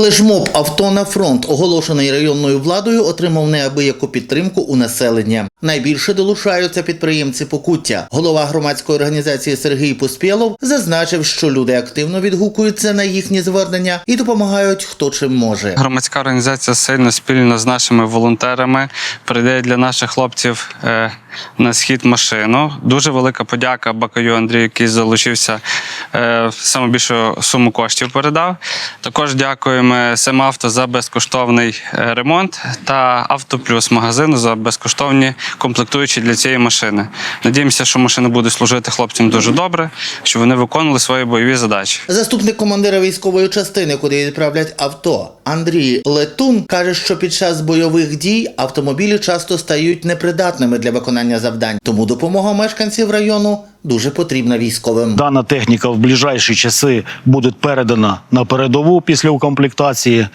Флешмоб авто на фронт, оголошений районною владою, отримав неабияку підтримку у населення. Найбільше долучаються підприємці Покуття. Голова громадської організації Сергій Поспєлов зазначив, що люди активно відгукуються на їхні звернення і допомагають хто чим може. Громадська організація сильно спільно з нашими волонтерами передає для наших хлопців е, на схід машину. Дуже велика подяка Бакаю Андрію, який залучився е, саме більшу суму коштів передав. Також дякуємо Семавто за безкоштовний е, ремонт та Автоплюс магазину за безкоштовні комплектуючі для цієї машини. Надіємося, що машина буде служити хлопцям дуже добре, щоб вони виконували свої бойові задачі. Заступник командира військової частини, куди відправлять авто, Андрій Летун каже, що під час бойових дій автомобілі часто стають непридатними для виконання завдань. Тому допомога мешканців району дуже потрібна військовим. Дана техніка в ближайші часи буде передана на передову після укомплектації.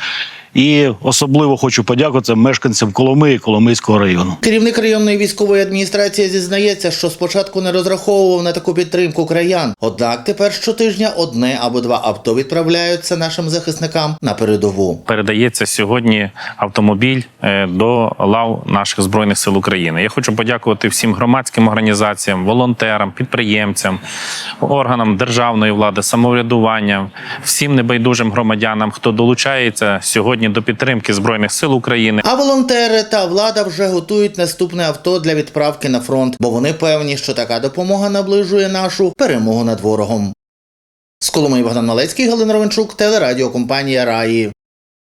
І особливо хочу подякувати мешканцям Коломи і Коломийського району. Керівник районної військової адміністрації зізнається, що спочатку не розраховував на таку підтримку краян. Однак тепер щотижня одне або два авто відправляються нашим захисникам на передову. передається сьогодні автомобіль е, до лав наших збройних сил України. Я хочу подякувати всім громадським організаціям, волонтерам, підприємцям, органам державної влади, самоврядуванням, всім небайдужим громадянам, хто долучається сьогодні до підтримки збройних сил України. А волонтери та влада вже готують наступне авто для відправки на фронт, бо вони певні, що така допомога наближує нашу перемогу над ворогом. З Коломиї Богдан Малецький, Галина Ровенчук, телерадіокомпанія Раї.